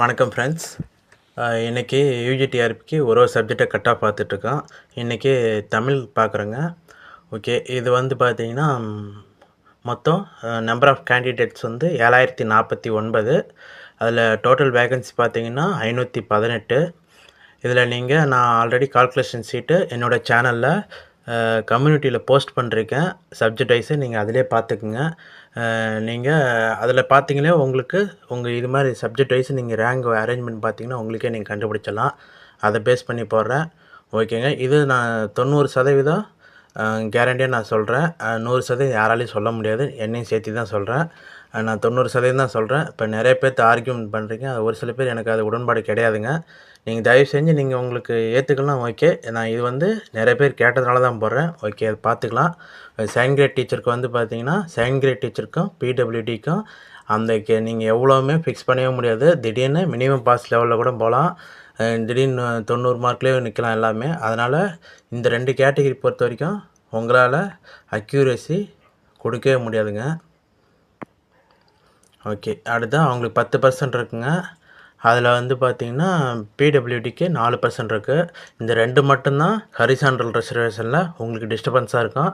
வணக்கம் ஃப்ரெண்ட்ஸ் இன்றைக்கி யூஜிடிஆர்பிக்கு ஒரு ஒரு சப்ஜெக்டை கட்டாக பார்த்துட்ருக்கோம். இன்றைக்கி தமிழ் பார்க்குறோங்க. ஓகே இது வந்து பார்த்தீங்கன்னா மொத்தம் நம்பர் ஆஃப் கேண்டிடேட்ஸ் வந்து ஏழாயிரத்தி நாற்பத்தி ஒன்பது. அதில் டோட்டல் வேகன்சி பார்த்தீங்கன்னா ஐநூற்றி பதினெட்டு. இதில் நீங்கள் நான் ஆல்ரெடி கால்குலேஷன் சீட்டு என்னோடய சேனலில் கம்யூனிட்டியில் போஸ்ட் பண்ணிருக்கேன் சப்ஜெக்ட் வைஸு நீங்கள் அதிலே பார்த்துக்குங்க நீங்கள் அதில் பார்த்தீங்களே உங்களுக்கு உங்கள் இது மாதிரி சப்ஜெக்ட் வைஸ் நீங்கள் ரேங்க் அரேஞ்ச்மெண்ட் பார்த்தீங்கன்னா உங்களுக்கே நீங்கள் கண்டுபிடிச்சிடலாம். அதை பேஸ் பண்ணி போடுறேன். ஓகேங்க இது நான் தொண்ணூறு சதவீதம் கேரண்டியாக நான் சொல்கிறேன் நூறு சதவீதம் யாராலையும் சொல்ல முடியாது. என்னையும் சேர்த்து தான் சொல்கிறேன் நான் தொண்ணூறு சதவீதம் தான் சொல்கிறேன் இப்போ நிறைய பேர்த்து ஆர்கியூமெண்ட் பண்ணுறீங்க அது ஒரு சில பேர் எனக்கு அது உடன்பாடு கிடையாதுங்க. நீங்கள் தயவு செஞ்சு நீங்கள் உங்களுக்கு ஏற்றுக்கலாம் ஓகே. நான் இது வந்து நிறைய பேர் கேட்டதுனால தான் போடுறேன். ஓகே அது பார்த்துக்கலாம் செகண்ட் கிரேட் டீச்சருக்கு வந்து பார்த்தீங்கன்னா செகண்ட் கிரேட் டீச்சருக்கும் பிடபிள்யூடிக்கும் அந்த கே நீங்கள் எவ்வளோவுமே ஃபிக்ஸ் பண்ணவே முடியாது. திடீர்னு மினிமம் பாஸ் லெவலில் கூட போகலாம் திடீர்னு தொண்ணூறு மார்க்லேயே நிற்கலாம் எல்லாமே. அதனால் இந்த ரெண்டு கேட்டகரி பொறுத்த வரைக்கும் உங்களால் அக்யூரேசி கொடுக்கவே முடியாதுங்க. ஓகே அடுத்து அவங்களுக்கு பத்து பர்சன்ட் இருக்குங்க. அதில் வந்து பார்த்தீங்கன்னா பிடபிள்யூடிக்கு நாலு பர்சன்ட் இருக்குது இந்த ரெண்டு மட்டும்தான் ஹரிசான்ட்ரல் ரிசர்வேஷனில் உங்களுக்கு டிஸ்டர்பன்ஸாக இருக்கும்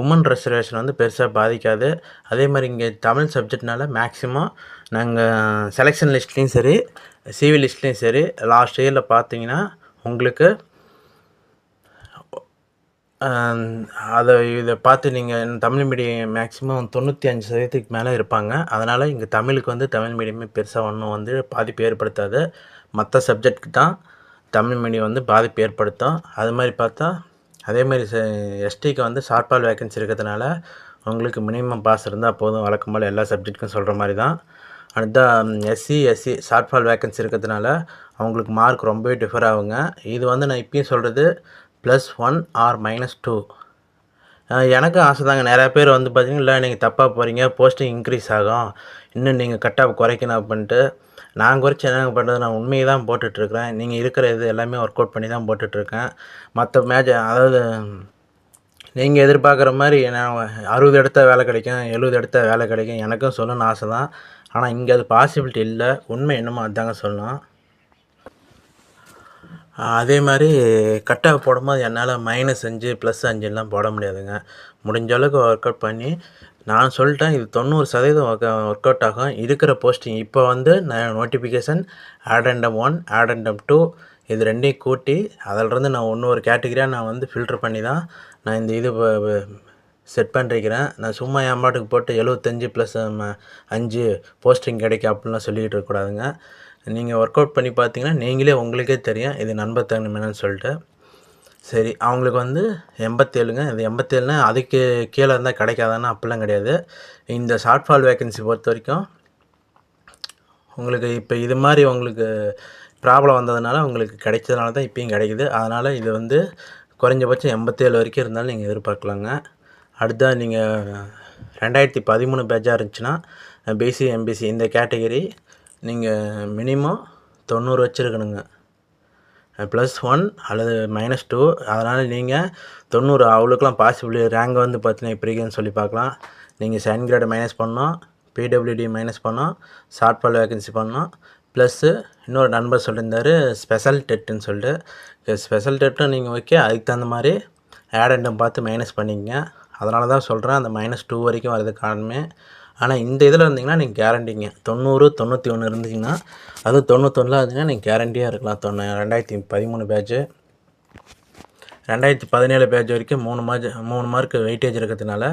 உமன் ரிசர்வேஷன் வந்து பெருசாக பாதிக்காது. அதே மாதிரி இங்கே தமிழ் சப்ஜெக்ட்னால மேக்ஸிமம் நாங்கள் செலெக்ஷன் லிஸ்ட்லேயும் சரி சிவி லிஸ்ட்லேயும் சரி லாஸ்ட் இயரில் பார்த்தீங்கன்னா உங்களுக்கு அதை இதை பார்த்து நீங்கள் தமிழ் மீடியம் மேக்ஸிமம் தொண்ணூற்றி அஞ்சு சதவீதத்துக்கு மேலே இருப்பாங்க. அதனால் இங்கே தமிழுக்கு வந்து தமிழ் மீடியமே பெருசாக ஒன்றும் வந்து பாதிப்பு ஏற்படுத்தாது. மற்ற சப்ஜெக்ட்டுக்கு தான் தமிழ் மீடியம் வந்து பாதிப்பு ஏற்படுத்தும். அது மாதிரி பார்த்தா அதே மாதிரி எஸ்டிக்கு வந்து ஷார்ட்பால் வேகன்சி இருக்கிறதுனால உங்களுக்கு மினிமம் பாஸ் இருந்தால் போதும். வழக்கம் போல் எல்லா சப்ஜெக்ட்டுக்கும் சொல்கிற மாதிரி தான். அடுத்தா எஸ்சி எஸ்சி ஷார்ட்ஃபால் வேகன்சி இருக்கிறதுனால அவங்களுக்கு மார்க் ரொம்பவே டிஃபர் ஆகுங்க. இது வந்து நான் இப்பயும் சொல்கிறது plus one or minus two எனக்கும் ஆசை தாங்க. நிறையா பேர் வந்து பார்த்தீங்கன்னா இல்லை நீங்கள் தப்பாக போகிறீங்க போஸ்டிங் இன்க்ரீஸ் ஆகும். இன்னும் நீங்கள் கட் ஆஃப் குறைக்கணும் அப்படின்ட்டு நான் குறைச்சி என்னங்க பண்ணுறது நான் உண்மையை தான் போட்டுட்ருக்கிறேன். நீங்கள் இருக்கிற இது எல்லாமே ஒர்க் அவுட் பண்ணி தான் போட்டுட்ருக்கேன். மற்ற மேட்ச் அதாவது நீங்கள் எதிர்பார்க்குற மாதிரி நான் அறுபது எடுத்த வேலை கிடைக்கும் எழுபது எடுத்த வேலை கிடைக்கும் எனக்கும் சொல்லணும்னு ஆசை தான். ஆனால் இங்கே அது பாசிபிலிட்டி இல்லை. உண்மை என்னமோ அதுதாங்க சொல்லணும். அதே மாதிரி கட்டாக போடும்போது என்னால் மைனஸ் அஞ்சு ப்ளஸ் அஞ்சுலாம் போட முடியாதுங்க. முடிஞ்ச அளவுக்கு ஒர்க் அவுட் பண்ணி நான் சொல்லிட்டேன் இது தொண்ணூறு சதவீதம் ஒர்க் ஒர்க் அவுட் ஆகும். இருக்கிற போஸ்டிங் இப்போ வந்து நான் notification addendum one addendum two இது ரெண்டையும் கூட்டி அதிலிருந்து நான் ஒன்று ஒரு கேட்டகரியாக நான் வந்து ஃபில்டர் பண்ணி தான் நான் இந்த இது செட் பண்ணிருக்கிறேன். நான் சும்மா என் பாட்டுக்கு போட்டு எழுபத்தஞ்சு ப்ளஸ் அஞ்சு போஸ்டிங் கிடைக்கும் அப்படின்லாம் சொல்லிக்கிட்டு இருக்கக்கூடாதுங்க நீங்கள் ஒர்க் அவுட் பண்ணி பார்த்தீங்கன்னா நீங்களே உங்களுக்கே தெரியும் இது நண்பத்தன்மை சொல்லிட்டு. சரி அவங்களுக்கு வந்து எண்பத்தேழுங்க. இது எண்பத்தேழுனா அதுக்கு கீழே இருந்தால் கிடைக்காதானா அப்படிலாம் கிடையாது. இந்த ஷார்ட்ஃபால் வேகன்சி பொறுத்த வரைக்கும் உங்களுக்கு இப்போ இது மாதிரி உங்களுக்கு ப்ராப்ளம் வந்ததுனால உங்களுக்கு கிடைச்சதுனால தான் இப்பயும் கிடைக்குது. அதனால் இது வந்து குறைஞ்சபட்சம் எண்பத்தேழு வரைக்கும் இருந்தாலும் நீங்கள் எதிர்பார்க்கலாங்க. அடுத்தா நீங்கள் ரெண்டாயிரத்தி பதிமூணு பேட்சாக இருந்துச்சுன்னா பிசி எம்பிசி இந்த கேட்டகரி நீங்கள் மினிமம் தொண்ணூறு வச்சுருக்கணுங்க. ப்ளஸ் ஒன் அல்லது மைனஸ் டூ அதனால் நீங்கள் தொண்ணூறு அவளுக்குலாம் பாசிபிள் ரேங்க் வந்து பார்த்தீங்கன்னா இப்படி சொல்லி பார்க்கலாம். நீங்கள் செகண்ட் கிரேடு மைனஸ் பண்ணோம் பிடபிள்யூடி மைனஸ் பண்ணோம் ஷார்ட் பால் வேகன்சி பண்ணோம் ப்ளஸ்ஸு இன்னொரு நண்பர் சொல்லியிருந்தார் ஸ்பெஷல் டெட்டுன்னு சொல்லிட்டு. ஸ்பெஷல் டெட்டும் நீங்கள் ஓகே அதுக்கு தகுந்த மாதிரி ஆடண்டம் பார்த்து மைனஸ் பண்ணிக்கங்க. அதனால தான் சொல்கிறேன் அந்த மைனஸ் டூ வரைக்கும் வரது காரணமே ஆனால் இந்த இதில் இருந்தீங்கன்னா நீங்கள் கேரண்டிங்க. தொண்ணூறு தொண்ணூற்றி ஒன்று இருந்தீங்கன்னா அது தொண்ணூத்தொன்னில் இருந்தீங்கன்னா நீங்கள் கேரண்டியாக இருக்கலாம். தொண்ணூ ரெண்டாயிரத்தி பதிமூணு பேட்ச்சு ரெண்டாயிரத்தி பதினேழு பேட்ச் வரைக்கும் மூணு மார்க் மூணு மார்க் வெயிட்டேஜ் இருக்கிறதுனால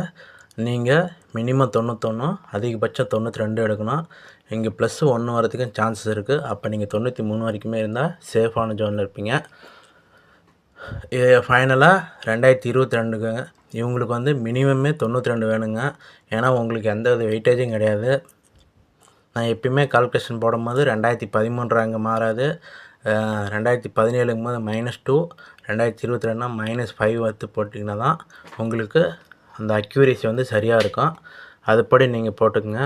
நீங்கள் மினிமம் தொண்ணூத்தொன்று அதிகபட்சம் தொண்ணூற்றி ரெண்டு எடுக்கணும். இங்கே ப்ளஸ் ஒன்று வரதுக்கும் சான்சஸ் இருக்குது. அப்போ நீங்கள் தொண்ணூற்றி மூணு வரைக்குமே இருந்தால் சேஃபான ஜோனில் இருப்பீங்க. இது ஃபைனலாக ரெண்டாயிரத்தி இருபத்தி ரெண்டுக்கு இவங்களுக்கு வந்து மினிமமே தொண்ணூற்றி ரெண்டு வேணுங்க. ஏன்னா உங்களுக்கு எந்த வித வெயிட்டேஜும் கிடையாது. நான் எப்பயுமே கால்குலேஷன் போடும்போது ரெண்டாயிரத்தி பதிமூன்று ரேங்க் மாறாது ரெண்டாயிரத்தி பதினேழுங்கும் போது மைனஸ் டூ ரெண்டாயிரத்தி இருபத்தி ரெண்டுனா மைனஸ் ஃபைவ் வந்து போட்டிங்கன்னா தான் உங்களுக்கு அந்த அக்யூரேசி வந்து சரியாக இருக்கும். அதுபடி நீங்கள் போட்டுக்குங்க.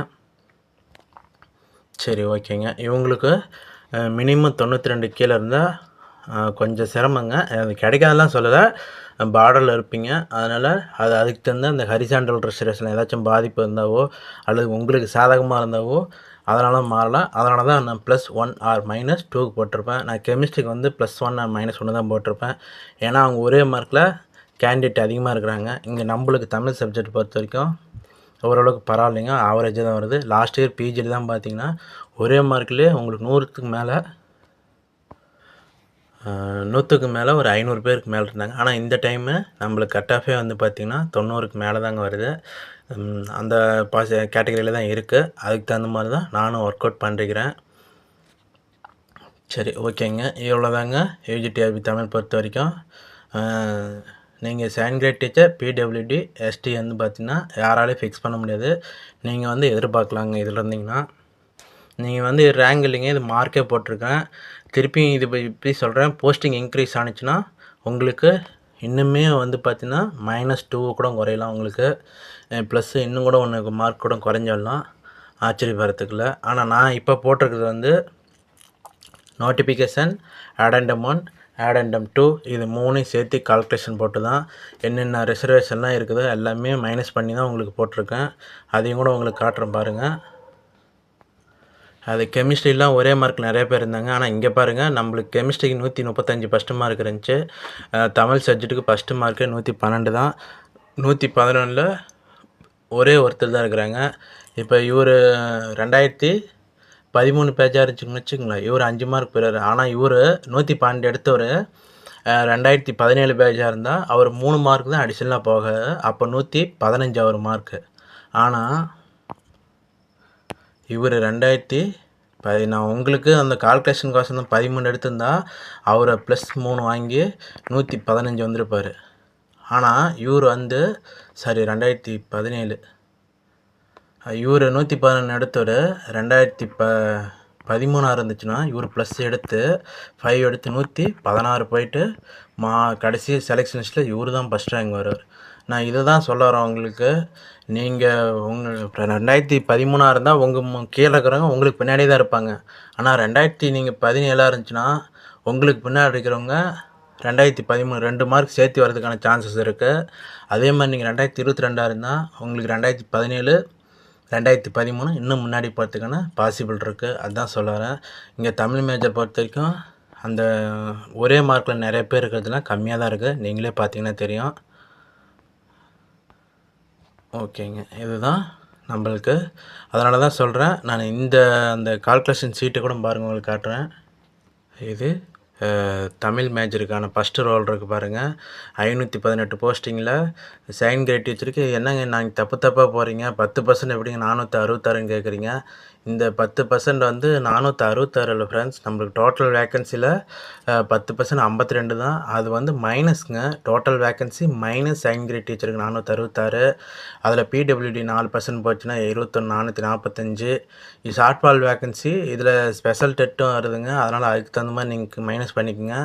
சரி ஓகேங்க. இவங்களுக்கு மினிமம் தொண்ணூற்றி ரெண்டு கீழே இருந்தால் கொஞ்சம் சிரமங்க. அது கிடைக்காதெல்லாம் சொல்லலை. பார்டரில் இருப்பீங்க. அதனால் அது அதுக்கு தகுந்த அந்த ஹரிசாண்டல் ரிசர்வேஷன் ஏதாச்சும் பாதிப்பு இருந்தாவோ அல்லது உங்களுக்கு சாதகமாக இருந்தாவோ அதனால் மாறலாம் அதனால தான் நான் ப்ளஸ் ஒன் ஆர் மைனஸ் டூக்கு போட்டிருப்பேன். நான் கெமிஸ்ட்ரிக்கு வந்து ப்ளஸ் ஒன் ஆர் மைனஸ் ஒன்று தான் போட்டிருப்பேன். ஏன்னா அவங்க ஒரே மார்க்கில் கேண்டிடேட் அதிகமாக இருக்கிறாங்க. இங்கே நம்மளுக்கு தமிழ் சப்ஜெக்ட் பொறுத்த வரைக்கும் ஓரளவுக்கு பரவாயில்லைங்க. ஆவரேஜாக தான் வருது. லாஸ்ட் இயர் பிஜியில் தான் பார்த்தீங்கன்னா ஒரே மார்க்லேயே உங்களுக்கு நூறுக்கு மேலே நூற்றுக்கு மேலே ஒரு ஐநூறு பேருக்கு மேலே இருந்தாங்க. ஆனால் இந்த டைமு நம்மளுக்கு கட் ஆஃபே வந்து பார்த்திங்கன்னா தொண்ணூறுக்கு மேலே தாங்க வருது. அந்த பாஸ் கேட்டகரியில் தான் இருக்குது அதுக்கு தகுந்த மாதிரி தான் நானும் ஒர்க் அவுட் பண்ணிருக்கிறேன் சரி ஓகேங்க. இவ்வளோதாங்க யூஜிடிஆர்பி தமிழ் பொறுத்த வரைக்கும். நீங்கள் second grade teacher PWD ST வந்து பார்த்தீங்கன்னா யாராலையும் ஃபிக்ஸ் பண்ண முடியாது. நீங்கள் வந்து எதிர்பார்க்கலாங்க. இதில் இருந்தீங்கன்னா நீங்கள் வந்து ரேங்க் இல்லைங்க இது மார்க்கே போட்டிருக்கேன். திருப்பியும் இது இப்படி சொல்கிறேன் போஸ்டிங் இன்க்ரீஸ் ஆனுச்சுன்னா உங்களுக்கு இன்னுமே வந்து பார்த்தீங்கன்னா மைனஸ் டூ கூட குறையலாம் உங்களுக்கு. ப்ளஸ் இன்னும் கூட ஒன்று மார்க் கூட குறைஞ்சிடலாம் ஆச்சரியப்படுறதுக்குள்ள. ஆனால் நான் இப்போ போட்டிருக்கிறது வந்து notification addendum one addendum two இது மூணையும் சேர்த்து கால்குலேஷன் போட்டு தான் என்னென்ன ரிசர்வேஷன்லாம் இருக்குதோ எல்லாமே மைனஸ் பண்ணி தான் உங்களுக்கு போட்டிருக்கேன். அதையும் கூட உங்களுக்கு காட்டுறேன் பாருங்கள் அது கெமிஸ்ட்ரிலாம் ஒரே மார்க் நிறைய பேர் இருந்தாங்க. ஆனால் இங்கே பாருங்கள் நம்மளுக்கு கெமிஸ்ட்ரிக்கு நூற்றி முப்பத்தஞ்சு ஃபஸ்ட்டு மார்க் இருந்துச்சு. தமிழ் சப்ஜெக்ட்டுக்கு ஃபஸ்ட்டு மார்க்கு நூற்றி பன்னெண்டு தான். நூற்றி பதினொன்றில் ஒரே ஒருத்தர் தான் இருக்கிறாங்க. இப்போ இவர் ரெண்டாயிரத்தி பதிமூணு பேஜாக இருந்துச்சுன்னு வச்சுக்கோங்களேன். இவர் அஞ்சு மார்க் பெறாரு. ஆனால் இவர் நூற்றி பன்னெண்டு எடுத்தவர் ரெண்டாயிரத்தி பதினேழு பேஜாக இருந்தால் அவர் மூணு மார்க் தான் அடிஷனலாக போக அப்போ நூற்றி பதினஞ்சு அவர் மார்க்கு ஆனால் இவர் ரெண்டாயிரத்தி பதி நான் உங்களுக்கு அந்த கால்குலேஷன் காசு தான் பதிமூணு எடுத்திருந்தா அவரை ப்ளஸ் மூணு வாங்கி நூற்றி பதினஞ்சு வந்திருப்பார். ஆனால் இவர் வந்து சாரி ரெண்டாயிரத்தி பதினேழு. இவர் நூற்றி பதினொன்று எடுத்தவர் ரெண்டாயிரத்தி ப பதிமூணாக இருந்துச்சுன்னா இவர் ப்ளஸ் எடுத்து ஃபைவ் எடுத்து நூற்றி பதினாறு போயிட்டு மா கடைசி செலெக்ஷன்ஸில் இவர் தான் ஃபஸ்ட் ரேங்க் வருவார். நான் இதை தான் சொல்ல வரேன் உங்களுக்கு. நீங்கள் உங்கள் ரெண்டாயிரத்தி பதிமூணாக இருந்தால் உங்கள் கீழே இருக்கிறவங்க உங்களுக்கு பின்னாடி தான் இருப்பாங்க. ஆனால் ரெண்டாயிரத்தி நீங்கள் பதினேழாக இருந்துச்சுன்னா உங்களுக்கு பின்னாடி இருக்கிறவங்க ரெண்டாயிரத்தி பதிமூணு ரெண்டு மார்க் சேர்த்து வரதுக்கான சான்சஸ் இருக்குது அதே மாதிரி நீங்கள் ரெண்டாயிரத்தி இருபத்தி ரெண்டாக இருந்தால் உங்களுக்கு ரெண்டாயிரத்தி பதினேழு ரெண்டாயிரத்தி பதிமூணு இன்னும் முன்னாடி போகிறதுக்கான பாசிபிள் இருக்குது அதுதான் சொல்ல வரேன். இங்கே தமிழ் மேஜர் பொறுத்த வரைக்கும் அந்த ஒரே மார்க்கில் நிறைய பேர் இருக்கிறதுலாம் கம்மியாக தான் இருக்குது நீங்களே பார்த்தீங்கன்னா தெரியும். ஓகேங்க. இதுதான் நம்மளுக்கு. அதனால தான் சொல்கிறேன் நான் இந்த அந்த கால்குலேஷன் சீட்டை கூட பாருங்கள் உங்களுக்கு காட்டுறேன். இது தமிழ் மேஜருக்கான ஃபஸ்ட்டு ரோல் இருக்குது பாருங்கள் ஐநூற்றி பதினெட்டு போஸ்டிங்கில் செகண்ட் கிரேட் டீச்சருக்கு என்னங்க நாங்கள் தப்பு தப்பாக போகிறீங்க பத்து பர்சன்ட் எப்படிங்க? நானூற்றி அறுபத்தாறுன்னு கேட்குறீங்க இந்த பத்து பர்சன்ட் வந்து நானூற்றி அறுபத்தாறு இல்லை ஃப்ரெண்ட்ஸ் நம்மளுக்கு டோட்டல் வேக்கன்சியில் பத்து பர்சன்ட் ஐம்பத்தி ரெண்டு தான். அது வந்து மைனஸ்ங்க total vacancy minus second grade டீச்சருக்கு நானூற்றி அறுபத்தாறு அதில் பிடபிள்யூடி நாலு பர்சன்ட் போச்சுன்னா இருபத்தொன்று நானூற்றி நாற்பத்தஞ்சு இது ஷார்ட் ஃபால் வேக்கன்சி இதில் ஸ்பெஷல் டெட்டும் வருதுங்க. அதனால் அதுக்கு தகுந்த மாதிரி நீங்கள் மைனஸ் பண்ணிக்கோங்க.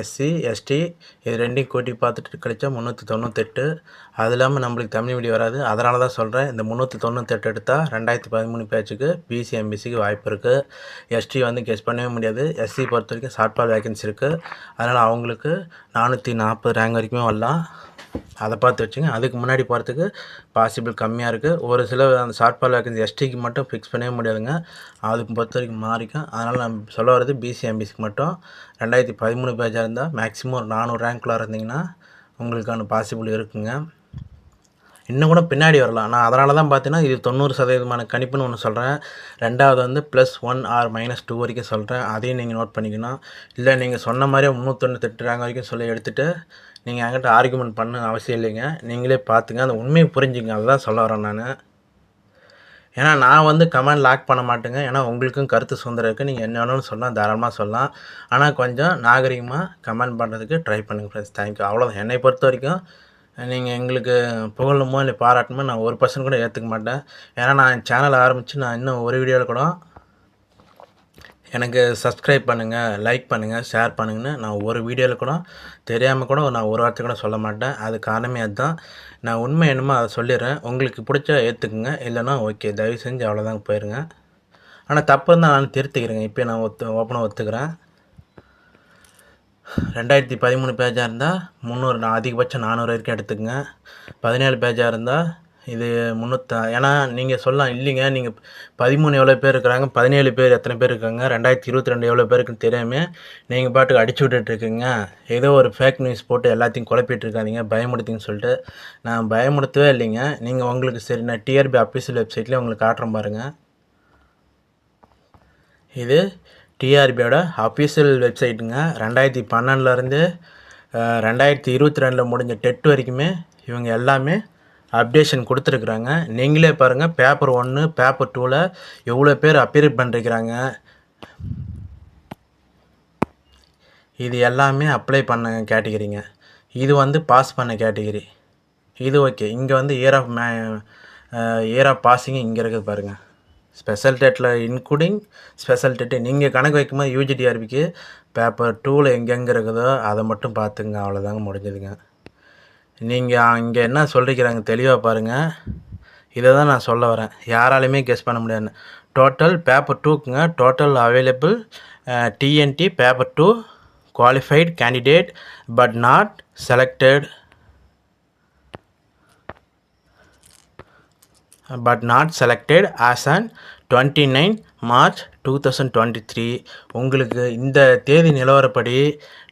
எஸ்சி எஸ்டி இது ரெண்டையும் கூட்டி பார்த்துட்டு கழிச்சா முந்நூற்றி தொண்ணூத்தெட்டு. அது இல்லாமல் நம்மளுக்கு தமிழ் மீடியம் வராது. அதனால தான் சொல்கிறேன் இந்த முந்நூற்றி தொண்ணூத்தெட்டு எடுத்தால் ரெண்டாயிரத்தி பதிமூணு பேச்சுக்கு பிசி எம்பிசிக்கு வாய்ப்பு இருக்குது எஸ்டி வந்து கெஸ் பண்ணவே முடியாது. எஸ்சி பொறுத்த வரைக்கும் ஷார்ட்பால் வேகன்சி இருக்குது அதனால் அவங்களுக்கு நானூற்றி நாற்பது ரேங்க் வரைக்குமே வரலாம். அதை பார்த்து வச்சுங்க. அதுக்கு முன்னாடி போகிறதுக்கு பாசிபிள் கம்மியாக இருக்குது ஒரு சில அந்த ஷார்ட் ஃபால் வேகன்சி எஸ்டிக்கு மட்டும் ஃபிக்ஸ் பண்ணவே முடியாதுங்க. அதுக்கு பொறுத்த வரைக்கும் மாறிக்கும். அதனால் நான் சொல்ல வர்றது பிசி எம்பிசிக்கு மட்டும். ரெண்டாயிரத்தி பதிமூணு பேஜாக இருந்தால் மேக்ஸிமம் ஒரு நானூறு ரேங்க்குள்ளே இருந்தீங்கன்னா உங்களுக்கான பாசிபிள் இருக்குங்க. இன்னும் கூட பின்னாடி வரலாம். நான் அதனால தான் பார்த்தீங்கன்னா இது தொண்ணூறு சதவீதமான கணிப்புன்னு ஒன்று சொல்கிறேன் ரெண்டாவது வந்து plus one or minus two வரைக்கும் சொல்கிறேன் அதையும் நீங்கள் நோட் பண்ணிக்கணும். இல்லை நீங்கள் சொன்ன மாதிரியே முந்நூற்றொன்று ரேங்க் வரைக்கும் சொல்லி எடுத்துகிட்டு நீங்கள் என்கிட்ட ஆர்குமெண்ட் பண்ண அவசியம் இல்லைங்க. நீங்களே பார்த்துங்க. அந்த உண்மையை புரிஞ்சுங்க. அதுதான் சொல்ல வரேன் நான். ஏன்னா நான் வந்து கமெண்ட் லாக் பண்ண மாட்டேங்க. ஏன்னா உங்களுக்கும் கருத்து சுதந்திரம் இருக்குது நீங்கள் என்ன வேணும்னு சொல்லலாம். தாராளமாக சொல்லலாம். ஆனால் கொஞ்சம் நாகரிகமாக கமெண்ட் பண்ணுறதுக்கு ட்ரை பண்ணுங்கள் ஃப்ரெண்ட்ஸ் தேங்க்யூ அவ்வளோதான் என்னை பொறுத்த வரைக்கும் நீங்கள் எங்களுக்கு புகழுமோ இல்லை பாராட்டணுமோ நான் ஒரு பர்சன்ட் கூட ஏற்றுக்க மாட்டேன். ஏன்னா நான் சேனல் ஆரம்பித்து நான் இன்னும் ஒரு வீடியோவில் கூட எனக்கு சப்ஸ்கிரைப் பண்ணுங்கள் லைக் பண்ணுங்கள் ஷேர் பண்ணுங்கன்னு நான் ஒரு வீடியோவில் கூட தெரியாமல் கூட நான் ஒரு வார்த்தை கூட சொல்ல மாட்டேன். அது காரணமே அதுதான். நான் உண்மை என்னமோ அதை சொல்லிடுறேன். உங்களுக்கு பிடிச்சா ஏற்றுக்குங்க இல்லைன்னா ஓகே தயவு செஞ்சு அவ்வளோதாங்க போயிருங்க. ஆனால் தப்பு இருந்தால் நான் திருத்திக்கிறேங்க. இப்போ நான் ஒத்து ஓப்பனாக ஒத்துக்கிறேன். ரெண்டாயிரத்தி பதிமூணு பேஜாக இருந்தால் முந்நூறு நான் அதிகபட்சம் நானூறு வரைக்கும் எடுத்துக்கங்க. பதினேழு பேஜாக இருந்தால் இது முந்நூற்றா ஏன்னா நீங்கள் சொல்லலாம் இல்லைங்க நீங்கள் பதிமூணு எவ்வளோ பேர் இருக்கிறாங்க பதினேழு பேர் எத்தனை பேர் இருக்காங்க ரெண்டாயிரத்தி இருபத்தி ரெண்டு எவ்வளோ பேருக்குன்னு தெரியாமல் நீங்கள் பாட்டுக்கு அடிச்சு விட்டுட்ருக்கீங்க ஏதோ ஒரு ஃபேக் நியூஸ் போட்டு எல்லாத்தையும் குழப்பிட்டு இருக்காதிங்க பயமுடுத்தின்னு சொல்லிட்டு. நான் பயமுடுத்தவே இல்லைங்க. நீங்கள் உங்களுக்கு சரி நான் டிஆர்பி அஃபீஷியல் வெப்சைட்லேயே உங்களுக்கு காட்டுறேன் பாருங்கள் இது டிஆர்பியோட அஃபீஷியல் வெப்சைட்டுங்க ரெண்டாயிரத்தி பன்னெண்டுலேருந்து ரெண்டாயிரத்தி இருபத்தி ரெண்டில் முடிஞ்ச டெட் வரைக்குமே இவங்க எல்லாமே அப்டேஷன் கொடுத்துருக்குறாங்க. நீங்களே பாருங்கள் பேப்பர் ஒன்று பேப்பர் டூவில் எவ்வளோ பேர் அப்பியர் பண்ணிருக்கிறாங்க. இது எல்லாமே அப்ளை பண்ண கேட்டகிரிங்க இது வந்து பாஸ் பண்ண கேட்டகிரி இது ஓகே இங்கே வந்து இயர் ஆஃப் மே இயர் ஆஃப் பாஸிங் இங்கே இருக்குது பாருங்கள் ஸ்பெஷல் டேட்டில் இன்க்ளூடிங் ஸ்பெஷல் டேட்டு நீங்கள் கணக்கு வைக்கும்போது யூஜிடிஆர்பிக்கு பேப்பர் டூவில் எங்கெங்கே இருக்குதோ அதை மட்டும் பார்த்துங்க. அவ்வளோதாங்க முடிஞ்சதுங்க. நீங்கள் இங்கே என்ன சொல்லிக்கிறாங்க தெளிவாக பாருங்கள் இதை தான் நான் சொல்ல வரேன். யாராலையுமே கெஸ் பண்ண முடியாது. Total paper டூக்குங்க total available TNT paper two qualified candidate but not selected but not selected as on twenty nine March two thousand twenty three உங்களுக்கு இந்த தேதி நிலவரப்படி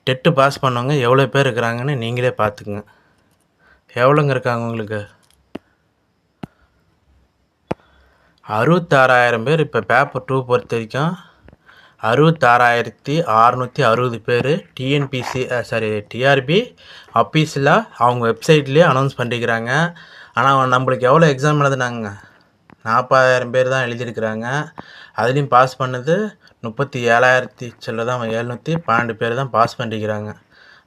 டெட்டு பாஸ் பண்ணவங்க எவ்வளோ பேர் இருக்கிறாங்கன்னு நீங்களே பார்த்துக்குங்க. எவ்வளோங்க இருக்காங்க உங்களுக்கு? அறுபத்தாறாயிரம் பேர் இப்போ பேப்பர் டூ பொறுத்த வரைக்கும் அறுபத்தாறாயிரத்தி அறநூற்றி அறுபது பேர் டிஎன்பிசி சாரி டிஆர்பி அஃபீஷியலாக அவங்க வெப்சைட்லேயே அனௌன்ஸ் பண்ணிக்கிறாங்க ஆனால் நம்மளுக்கு எவ்வளோ எக்ஸாம் எழுதுனாங்க நாற்பதாயிரம் பேர் தான் எழுதியிருக்கிறாங்க. அதுலேயும் பாஸ் பண்ணது முப்பத்தி ஏழாயிரத்தி சில்லற தான் எழுநூற்றி பன்னெண்டு பேர் தான் பாஸ் பண்ணிக்கிறாங்க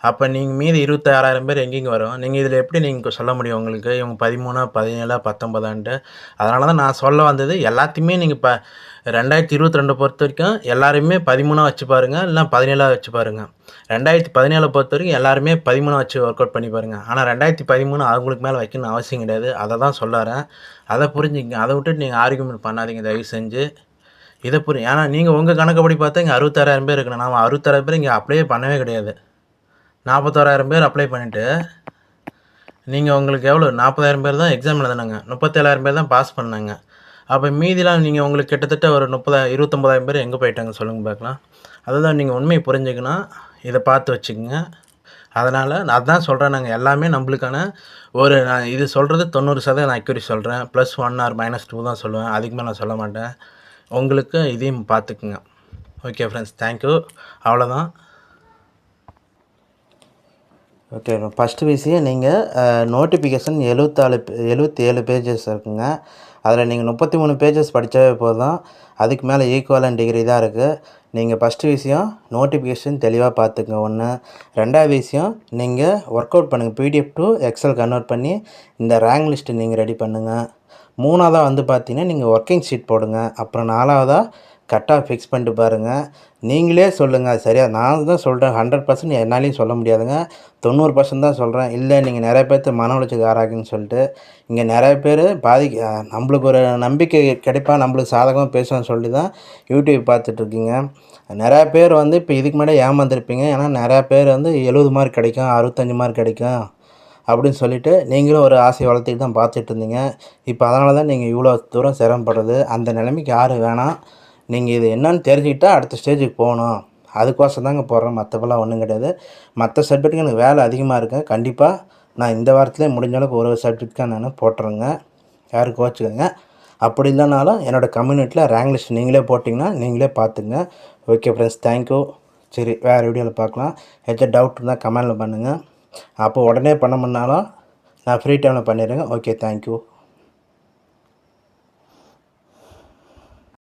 அப்போ நீங்கள் மீதி இருபத்தாறாயிரம் பேர் எங்கேங்க வரும்? நீங்கள் இதில் எப்படி நீங்கள் சொல்ல முடியும் உங்களுக்கு? இவங்க பதிமூணா பதினேழா பத்தொம்பதான்ட்டு அதனால தான் நான் சொல்ல வந்தது எல்லாத்தையுமே நீங்கள் இப்போ ரெண்டாயிரத்தி இருபத்தி ரெண்டை பொறுத்த வரைக்கும் எல்லாருமே பதிமூணாக வச்சு பாருங்கள் இல்லை பதினேழாக வச்சு பாருங்கள் ரெண்டாயிரத்தி பதினேழை பொறுத்த வரைக்கும் எல்லாருமே பதிமூணாக வச்சு ஒர்க் அவுட் பண்ணி பாருங்கள் ஆனால் ரெண்டாயிரத்தி பதிமூணு அவங்களுக்கு மேலே வைக்கணும்னு அவசியம் கிடையாது. அதை தான் சொல்லறேன் அதை புரிஞ்சுங்க அதை விட்டுட்டு நீங்கள் ஆர்குமெண்ட் பண்ணாதீங்க தயவு செஞ்சு. இதை புரியும் ஏன்னா நீங்கள் உங்கள் கணக்குப்படி பார்த்தா இங்கே அறுபத்தாறாயிரம் பேர் இருக்கணும். நான் அறுபத்தாறாயிரம் பேர் இங்கே அப்ளையே பண்ணவே கிடையாது. நாற்பத்தோராயிரம் பேர் அப்ளை பண்ணிவிட்டு நீங்கள் உங்களுக்கு எவ்வளோ நாற்பதாயிரம் பேர் தான் எக்ஸாம் எழுதுனாங்க. முப்பத்தேழாயிரம் பேர் தான் பாஸ் பண்ணாங்க. அப்போ மீதிலாம் நீங்கள் உங்களுக்கு கிட்டத்தட்ட ஒரு முப்பதா இருபத்தொம்பதாயிரம் பேர் எங்கே போயிட்டாங்க சொல்லுங்கள் பார்க்கலாம். அதுதான் நீங்கள் உண்மையை புரிஞ்சுக்கணும். இதை பார்த்து வச்சுக்கோங்க. அதனால் நான் அதான் சொல்கிறேன் நாங்கள் எல்லாமே நம்மளுக்கான ஒரு நான் இது சொல்கிறது தொண்ணூறு சதவீதம் அக்யூரி சொல்கிறேன் plus one or minus two தான் சொல்லுவேன். அதுக்கு மேலே நான் சொல்ல மாட்டேன். உங்களுக்கு இதையும் பார்த்துக்குங்க. ஓகே ஃப்ரெண்ட்ஸ் தேங்க்யூ அவ்வளோதான் ஓகே ஃபஸ்ட்டு விஷயம் நீங்கள் நோட்டிஃபிகேஷன் எழுபத்தாலு எழுபத்தி ஏழு பேஜஸ் இருக்குங்க. அதில் நீங்கள் முப்பத்தி மூணு பேஜஸ் படித்தாவே போதும். அதுக்கு மேலே ஈக்குவலன் டிகிரி தான் இருக்குது நீங்கள் ஃபஸ்ட்டு விஷயம் நோட்டிஃபிகேஷன் தெளிவாக பார்த்துங்க ஒன்று ரெண்டாவது விஷயம் நீங்கள் ஒர்க் அவுட் பண்ணுங்கள் பிடிஎஃப் டு எக்ஸல் கன்வெர்ட் பண்ணி இந்த ரேங்க் லிஸ்ட்டு நீங்கள் ரெடி பண்ணுங்கள் மூணாவதாக வந்து பார்த்தீங்கன்னா நீங்கள் ஒர்க்கிங் ஷீட் போடுங்க. அப்புறம் நாலாவதாக கரெக்டாக ஃபிக்ஸ் பண்ணிட்டு பாருங்கள் நீங்களே சொல்லுங்கள் சரியா? நான் தான் சொல்கிறேன் ஹண்ட்ரட் பர்சன்ட் என்னாலையும் சொல்ல முடியாதுங்க. தொண்ணூறு பர்சன்ட் தான் சொல்கிறேன் இல்லை நீங்கள் நிறைய பேர்த்து மன உளைச்சலுக்கு ஆராகுன்னு சொல்லிட்டு இங்கே நிறைய பேர் பாதிக்க நம்மளுக்கு ஒரு நம்பிக்கை கிடைப்பா நம்மளுக்கு சாதகமாக பேசணும்னு சொல்லி தான் யூடியூப் பார்த்துட்ருக்கீங்க நிறையா பேர் வந்து இப்போ இதுக்கு முன்னாடி ஏமாந்துருப்பீங்க. ஏன்னா நிறையா பேர் வந்து எழுபது மார்க் கிடைக்கும் அறுபத்தஞ்சி மார்க் கிடைக்கும் அப்படின்னு சொல்லிவிட்டு நீங்களும் ஒரு ஆசையை வளர்த்துக்கிட்டு தான் பார்த்துட்டு இருந்தீங்க. இப்போ அதனால தான் நீங்கள் இவ்வளோ தூரம் சிரமப்படுறது. அந்த நிலைமைக்கு யாரும் வேணாம். நீங்கள் இது என்னன்னு தெரிஞ்சுக்கிட்டால் அடுத்த ஸ்டேஜுக்கு போகணும். அதுக்கோசம் தாங்க போடுறேன். மற்றபடிலாம் ஒன்றும் கிடையாது. மற்ற சப்ஜெக்ட்டுக்கு எனக்கு வேலை அதிகமாக இருக்குது கண்டிப்பாக நான் இந்த வாரத்துலேயே முடிஞ்ச அளவுக்கு ஒரு சப்ஜெக்ட்காக நான் போட்டுறேங்க. யாரும் கோச்சுக்கோங்க அப்படி இல்லைனாலும் என்னோடய கம்யூனிட்டியில் ரேங்க் லிஸ்ட் நீங்களே போட்டிங்கன்னா நீங்களே பார்த்துங்க. ஓகே ஃப்ரெண்ட்ஸ் தேங்க்யூ சரி வேறு வீடியோவில் பார்க்கலாம். ஏதாச்சும் டவுட் இருந்தால் கமெண்டில் பண்ணுங்கள் அப்போ உடனே பண்ண முன்னாலும் நான் ஃப்ரீ டைமில் பண்ணிடுறேங்க. Okay thank you